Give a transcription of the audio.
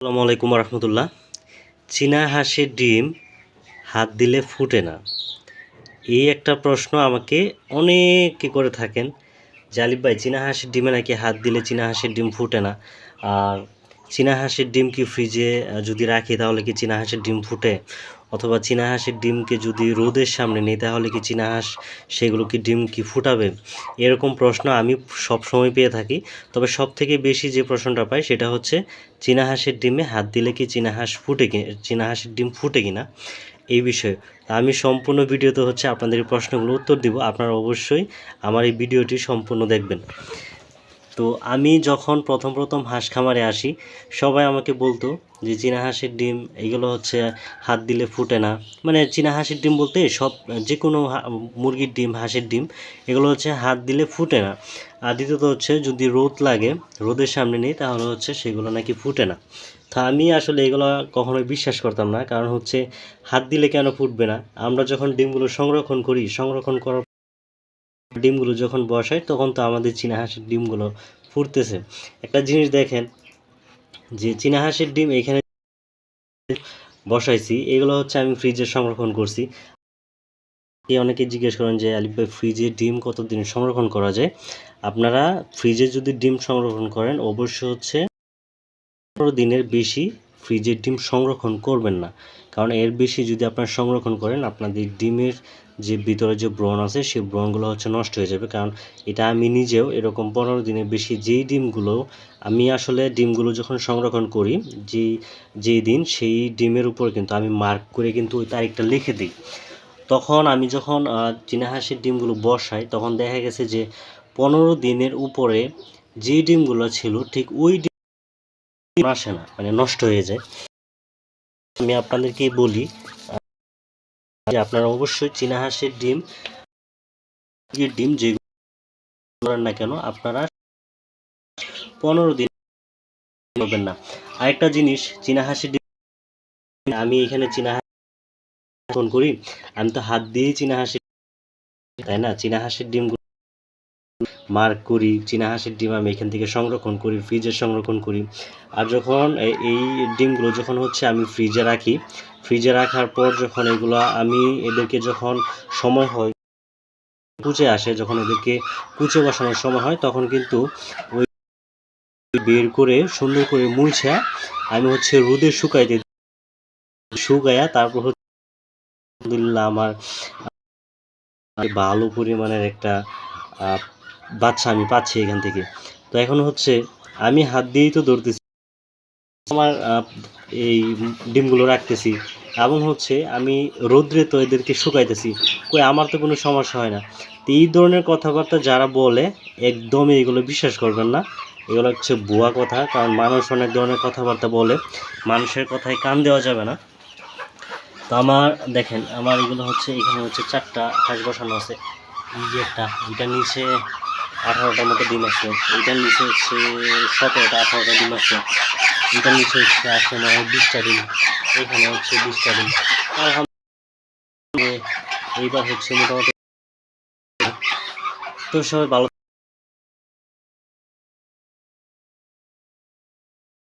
আসসালামু আলাইকুম রহমতুল্লাহ। চীনা হাঁসের ডিম হাত দিলে ফুটে না। এই একটা প্রশ্ন আমাকে অনেকে করে থাকেন জালিব ভাই, চীনা হাঁসের ডিমে নাকি হাত দিলে চীনা হাঁসের ডিম ফুটে না? আর চীনা হাঁসের ডিম কি ফ্রিজে যদি রাখি তাহলে কি চীনা হাঁসের ডিম ফুটে? অথবা চীনা হাঁসের ডিমকে যদি রোদের সামনে নিই তাহলে কি চীনা হাঁস সেগুলো কি ডিম কি ফুটাবে? এরকম প্রশ্ন আমি সব সময় পেয়ে থাকি। তবে সব থেকে বেশি যে প্রশ্নটা পাই সেটা হচ্ছে, চীনা হাঁসের ডিমে হাত দিলে কি চীনা হাঁস ফুটে কি, চীনা হাঁসের ডিম ফুটে কিনা? এই বিষয়ে। আমি সম্পূর্ণ ভিডিওতে হচ্ছে আপনাদের প্রশ্নগুলো উত্তর দিব। আপনারা অবশ্যই আমার এই ভিডিওটি সম্পূর্ণ দেখবেন। তো আমি যখন প্রথম প্রথম হাঁস খামারে আসি, সবাই আমাকে বলতো যে চীনা হাঁসের ডিম, এগুলো হচ্ছে হাত দিলে ফুটে না। মানে চীনা হাঁসের ডিম বলতে সব যে কোনো মুরগির ডিম, হাঁসের ডিম, এগুলো হচ্ছে হাত দিলে ফুটে না। আর দ্বিতীয়ত হচ্ছে যদি রোদ লাগে, রোদের সামনে নেই, তাহলে হচ্ছে সেগুলো নাকি ফুটে না। তা আমি আসলে এগুলো কখনোই বিশ্বাস করতাম না, কারণ হচ্ছে হাত দিলে কেন ফুটবে না? আমরা যখন ডিমগুলো সংরক্ষণ করি, সংরক্ষণ করার ডিমগুলো যখন বসাই, তখন তো আমাদের চীনা হাঁসের ডিমগুলো ফুটতেছে। একটা জিনিস দেখেন, যে চীনা হাঁসের ডিম এখানে বসাইছি, এগুলো হচ্ছে আমি ফ্রিজে সংরক্ষণ করছি। অনেকে জিজ্ঞেস করেন যে, আলিফ ভাই, ফ্রিজে ডিম কতদিন সংরক্ষণ করা যায়? আপনারা ফ্রিজে যদি ডিম সংরক্ষণ করেন, অবশ্যই হচ্ছে পনেরো দিনের বেশি ফ্রিজের ডিম সংরক্ষণ করবেন না। কারণ এর বেশি যদি আপনারা সংরক্ষণ করেন আপনাদের ডিমের যে ভিতরে যে ব্রণ আছে সেই ব্রণগুলো হচ্ছে নষ্ট হয়ে যাবে। কারণ এটা আমি নিজেও এরকম পনেরো দিনের বেশি যেই ডিমগুলো আমি আসলে ডিমগুলো যখন সংরক্ষণ করি যেই যেই দিন সেই ডিমের উপর কিন্তু আমি মার্ক করে কিন্তু ওই তারিখটা লিখে দিই। তখন আমি যখন আহ, চীনা ডিমগুলো বসাই তখন দেখা গেছে যে পনেরো দিনের উপরে যে ডিমগুলো ছিল ঠিক ওই ডিম আসে না মানে নষ্ট হয়ে যায়। আমি আপনাদেরকে বলি যে আপনারা অবশ্যই চীনা হাঁসের ডিম ডিম করেন না কেন, আপনারা পনেরো দিন করবেন না। আরেকটা জিনিস, চীনা হাঁসের ডিম, আমি এখানে চীনা হাঁস করি, আমি তো হাত দিয়েই চীনা হাঁসের তাই না? চীনা হাঁসের ডিম মার্ক করি চীনা হাঁসের ডিম আমি এখান থেকে সংরক্ষণ করি, ফ্রিজে সংরক্ষণ করি আর যখন এই ডিমগুলো যখন হচ্ছে আমি ফ্রিজে রাখি, ফ্রিজে রাখার পর যখন এগুলো আমি এদেরকে যখন সময় হয়, কুচে আসে, যখন এদেরকে কুচে বসানোর সময় হয়, তখন কিন্তু ওই বের করে সুন্দর করে মুছে আমি হচ্ছে রোদে দিই। শুকাইয়া তারপর হচ্ছে আলহামদুলিল্লাহ আমার ভালো পরিমাণের একটা বাচ্চা আমি পাচ্ছি এখান থেকে। তো এখন হচ্ছে আমি হাত দিয়েই তো ধরতেছি আমার এই ডিমগুলো রাখতেছি। এবং হচ্ছে আমি রোদ্রে তো এদেরকে শুকাইতেছি। কই, আমার তো কোনো সমস্যা হয় না। তো এই ধরনের কথাবার্তা যারা বলে, একদমই এগুলো বিশ্বাস করবেন না। এগুলো হচ্ছে ভুয়া কথা, কারণ মানুষ অনেক ধরনের কথাবার্তা বলে। মানুষের কথায় কান দেওয়া যাবে না। তো আমার, দেখেন, আমার এগুলো হচ্ছে, এখানে হচ্ছে চারটা হাঁস বসানো আছে। এই যে একটা, এটা নিচে আঠারোটার মতো ডিম আসবে এটার নিচে হচ্ছে সতেরোটা, আঠারোটা ডিম আসবে এটার নিচে হচ্ছে আসে না বিশটা ডিম। এখানে হচ্ছে বিশটা ডিম। এইবার হচ্ছে মোটামুটি তো সবাই ভালো